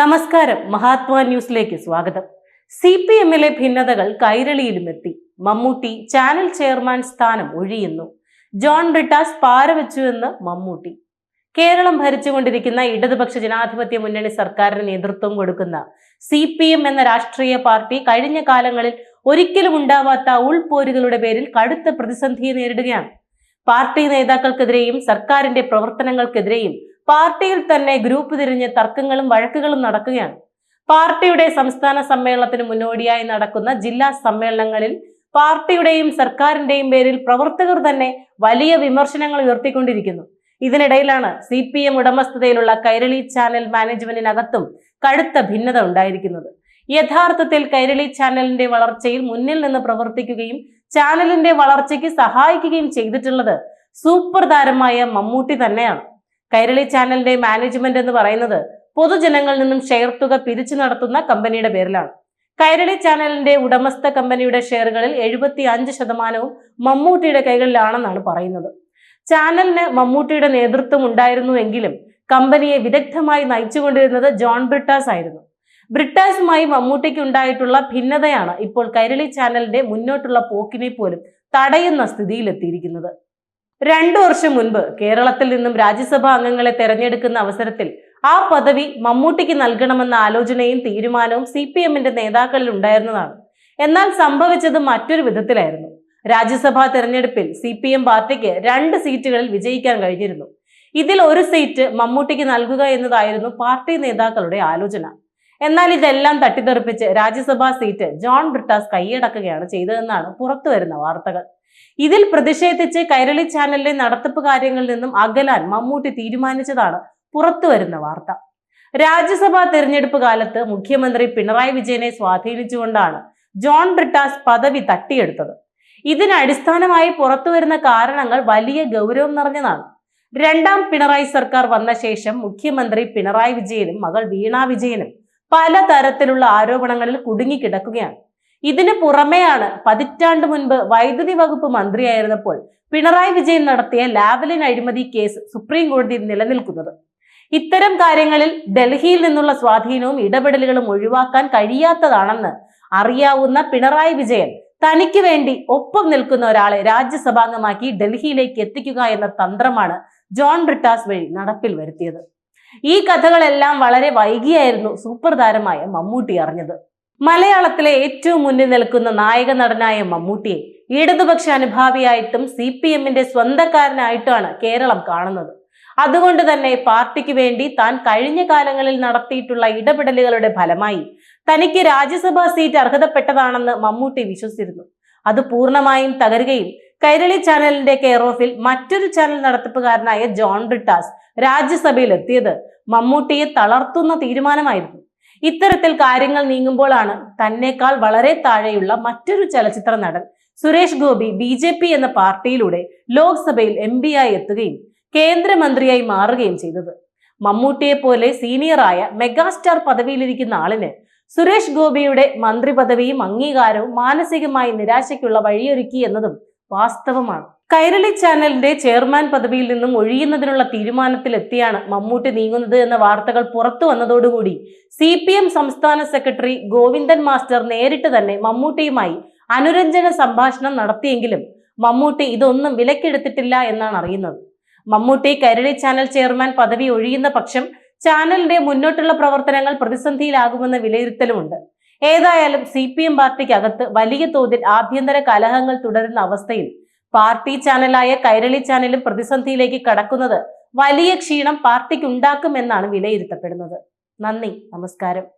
നമസ്കാരം. മഹാത്മാ ന്യൂസിലേക്ക് സ്വാഗതം. സി പി എമ്മിലെ ഭിന്നതകൾ കൈരളിയിലും എത്തി മമ്മൂട്ടി ചാനൽ ചെയർമാൻ സ്ഥാനം ഒഴിയുന്നു. ജോൺ ബ്രിട്ടാസ് പാരവെച്ചുവെന്ന് മമ്മൂട്ടി. കേരളം ഭരിച്ചുകൊണ്ടിരിക്കുന്ന ഇടതുപക്ഷ ജനാധിപത്യ മുന്നണി സർക്കാരിന് നേതൃത്വം കൊടുക്കുന്ന സി പി എം എന്ന രാഷ്ട്രീയ പാർട്ടി കഴിഞ്ഞ കാലങ്ങളിൽ ഒരിക്കലും ഉണ്ടാവാത്ത ഉൾപോരുകളുടെ പേരിൽ കടുത്ത പ്രതിസന്ധിയെ നേരിടുകയാണ്. പാർട്ടി നേതാക്കൾക്കെതിരെയും സർക്കാരിന്റെ പ്രവർത്തനങ്ങൾക്കെതിരെയും പാർട്ടിയിൽ തന്നെ ഗ്രൂപ്പ് തിരിഞ്ഞ് തർക്കങ്ങളും വഴക്കുകളും നടക്കുകയാണ്. പാർട്ടിയുടെ സംസ്ഥാന സമ്മേളനത്തിന് മുന്നോടിയായി നടക്കുന്ന ജില്ലാ സമ്മേളനങ്ങളിൽ പാർട്ടിയുടെയും സർക്കാരിന്റെയും പേരിൽ പ്രവർത്തകർ തന്നെ വലിയ വിമർശനങ്ങൾ ഉയർത്തിക്കൊണ്ടിരിക്കുന്നു. ഇതിനിടയിലാണ് സി പി എം ഉടമസ്ഥതയിലുള്ള കൈരളി ചാനൽ മാനേജ്മെന്റിനകത്തും കടുത്ത ഭിന്നത ഉണ്ടായിരിക്കുന്നത്. യഥാർത്ഥത്തിൽ കൈരളി ചാനലിന്റെ വളർച്ചയിൽ മുന്നിൽ നിന്ന് പ്രവർത്തിക്കുകയും ചാനലിന്റെ വളർച്ചയ്ക്ക് സഹായിക്കുകയും ചെയ്തിട്ടുള്ളത് സൂപ്പർ താരമായ മമ്മൂട്ടി തന്നെയാണ്. കൈരളി ചാനലിന്റെ മാനേജ്മെന്റ് എന്ന് പറയുന്നത് പൊതുജനങ്ങളിൽ നിന്നും ഷെയർ തുക പിരിച്ചു നടത്തുന്ന കമ്പനിയുടെ പേരിലാണ്. കൈരളി ചാനലിന്റെ ഉടമസ്ഥ കമ്പനിയുടെ ഷെയറുകളിൽ എഴുപത്തി അഞ്ച് ശതമാനവും മമ്മൂട്ടിയുടെ കൈകളിലാണെന്നാണ് പറയുന്നത്. ചാനലിന് മമ്മൂട്ടിയുടെ നേതൃത്വം ഉണ്ടായിരുന്നുവെങ്കിലും കമ്പനിയെ വിദഗ്ധമായി നയിച്ചുകൊണ്ടിരുന്നത് ജോൺ ബ്രിട്ടാസ് ആയിരുന്നു. ബ്രിട്ടാസുമായി മമ്മൂട്ടിക്ക് ഉണ്ടായിട്ടുള്ള ഭിന്നതയാണ് ഇപ്പോൾ കൈരളി ചാനലിന്റെ മുന്നോട്ടുള്ള പോക്കിനെ പോലും തടയുന്ന സ്ഥിതിയിലെത്തിയിരിക്കുന്നത്. രണ്ടു വർഷം മുൻപ് കേരളത്തിൽ നിന്നും രാജ്യസഭാ അംഗങ്ങളെ തെരഞ്ഞെടുക്കുന്ന അവസരത്തിൽ ആ പദവി മമ്മൂട്ടിക്ക് നൽകണമെന്ന ആലോചനയും തീരുമാനവും സി പി എമ്മിന്റെ നേതാക്കളിൽ ഉണ്ടായിരുന്നതാണ്. എന്നാൽ സംഭവിച്ചത് മറ്റൊരു വിധത്തിലായിരുന്നു. രാജ്യസഭാ തെരഞ്ഞെടുപ്പിൽ സി പി എം പാർട്ടിക്ക് രണ്ട് സീറ്റുകളിൽ വിജയിക്കാൻ കഴിഞ്ഞിരുന്നു. ഇതിൽ ഒരു സീറ്റ് മമ്മൂട്ടിക്ക് നൽകുക എന്നതായിരുന്നു പാർട്ടി നേതാക്കളുടെ ആലോചന. എന്നാൽ ഇതെല്ലാം തട്ടിത്തെറിപ്പിച്ച് രാജ്യസഭാ സീറ്റ് ജോൺ ബ്രിട്ടാസ് കൈയടക്കുകയാണ് ചെയ്തതെന്നാണ് പുറത്തുവരുന്ന വാർത്തകൾ. ഇതിൽ പ്രതിഷേധിച്ച് കൈരളി ചാനലിലെ നടത്തിപ്പ് കാര്യങ്ങളിൽ നിന്നും അകലാൻ മമ്മൂട്ടി തീരുമാനിച്ചതാണ് പുറത്തുവരുന്ന വാർത്ത. രാജ്യസഭാ തെരഞ്ഞെടുപ്പ് കാലത്ത് മുഖ്യമന്ത്രി പിണറായി വിജയനെ സ്വാധീനിച്ചുകൊണ്ടാണ് ജോൺ ബ്രിട്ടാസ് പദവി തട്ടിയെടുത്തത്. ഇതിന് അടിസ്ഥാനമായി പുറത്തുവരുന്ന കാരണങ്ങൾ വലിയ ഗൗരവം നിറഞ്ഞതാണ്. രണ്ടാം പിണറായി സർക്കാർ വന്ന ശേഷം മുഖ്യമന്ത്രി പിണറായി വിജയനും മകൾ വീണാ വിജയനും പലതരത്തിലുള്ള ആരോപണങ്ങളിൽ കുടുങ്ങിക്കിടക്കുകയാണ് ഇതിന് പുറമെയാണ് പതിറ്റാണ്ട് മുൻപ് വൈദ്യുതി വകുപ്പ് മന്ത്രിയായിരുന്നപ്പോൾ പിണറായി വിജയൻ നടത്തിയ ലാവലിൻ അഴിമതി കേസ് സുപ്രീം കോടതിയിൽ നിലനിൽക്കുന്നത്. ഇത്തരം കാര്യങ്ങളിൽ ഡൽഹിയിൽ നിന്നുള്ള സ്വാധീനവും ഇടപെടലുകളും ഒഴിവാക്കാൻ കഴിയാത്തതാണെന്ന് അറിയാവുന്ന പിണറായി വിജയൻ തനിക്ക് വേണ്ടി ഒപ്പം നിൽക്കുന്ന ഒരാളെ രാജ്യസഭാംഗമാക്കി ഡൽഹിയിലേക്ക് എത്തിക്കുക എന്ന തന്ത്രമാണ് ജോൺ ബ്രിട്ടാസ് വഴി നടപ്പിൽ വരുത്തിയത്. ഈ കഥകളെല്ലാം വളരെ വൈകിയായിരുന്നു സൂപ്പർ താരമായ മമ്മൂട്ടി അറിഞ്ഞത്. മലയാളത്തിലെ ഏറ്റവും മുന്നിൽ നിൽക്കുന്ന നായക നടനായ മമ്മൂട്ടിയെ ഇടതുപക്ഷ അനുഭാവിയായിട്ടും സി പി എമ്മിന്റെ സ്വന്തക്കാരനായിട്ടാണ് കേരളം കാണുന്നത്. അതുകൊണ്ട് തന്നെ പാർട്ടിക്ക് വേണ്ടി താൻ കഴിഞ്ഞ കാലങ്ങളിൽ നടത്തിയിട്ടുള്ള ഇടപെടലുകളുടെ ഫലമായി തനിക്ക് രാജ്യസഭാ സീറ്റ് അർഹതപ്പെട്ടതാണെന്ന് മമ്മൂട്ടി വിശ്വസിച്ചിരുന്നു. അത് പൂർണമായും തകരുകയും കൈരളി ചാനലിന്റെ കെയർ ഓഫിൽ മറ്റൊരു ചാനൽ നടത്തിപ്പുകാരനായ ജോൺ ബ്രിട്ടാസ് രാജ്യസഭയിൽ എത്തിയത് മമ്മൂട്ടിയെ തളർത്തുന്ന തീരുമാനമായിരുന്നു. ഇത്തരത്തിൽ കാര്യങ്ങൾ നീങ്ങുമ്പോഴാണ് തന്നെക്കാൾ വളരെ താഴെയുള്ള മറ്റൊരു ചലച്ചിത്ര നടൻ Suresh Gopi B J P എന്ന പാർട്ടിയിലൂടെ ലോക്സഭയിൽ എം പി ആയി എത്തുകയും കേന്ദ്രമന്ത്രിയായി മാറുകയും ചെയ്തത്. മമ്മൂട്ടിയെ പോലെ സീനിയറായ മെഗാസ്റ്റാർ പദവിയിലിരിക്കുന്ന ആളിന് സുരേഷ് ഗോപിയുടെ മന്ത്രി പദവിയും അംഗീകാരവും മാനസികമായി നിരാശയ്ക്കുള്ള വഴിയൊരുക്കി എന്നതും വാസ്തവമാണ്. കൈരളി ചാനലിന്റെ ചെയർമാൻ പദവിയിൽ നിന്നും ഒഴിയുന്നതിനുള്ള തീരുമാനത്തിലെത്തിയാണ് മമ്മൂട്ടി നീങ്ങുന്നത് എന്ന വാർത്തകൾ പുറത്തു വന്നതോടുകൂടി സി പി എം സംസ്ഥാന സെക്രട്ടറി ഗോവിന്ദൻ മാസ്റ്റർ നേരിട്ട് തന്നെ മമ്മൂട്ടിയുമായി അനുരഞ്ജന സംഭാഷണം നടത്തിയെങ്കിലും മമ്മൂട്ടി ഇതൊന്നും വിലക്കെടുത്തിട്ടില്ല എന്നാണ് അറിയുന്നത്. മമ്മൂട്ടി കൈരളി ചാനൽ ചെയർമാൻ പദവി ഒഴിയുന്ന പക്ഷം ചാനലിന്റെ മുന്നോട്ടുള്ള പ്രവർത്തനങ്ങൾ പ്രതിസന്ധിയിലാകുമെന്ന വിലയിരുത്തലുമുണ്ട്. ഏതായാലും സി പി എം പാർട്ടിക്കകത്ത് വലിയ തോതിൽ ആഭ്യന്തര കലഹങ്ങൾ തുടരുന്ന അവസ്ഥയിൽ പാർട്ടി ചാനലായ കൈരളി ചാനലും പ്രതിസന്ധിയിലേക്ക് കടക്കുന്നത് വലിയ ക്ഷീണം പാർട്ടിക്ക് ഉണ്ടാക്കുമെന്നാണ് വിലയിരുത്തപ്പെടുന്നത്. നന്ദി നമസ്കാരം.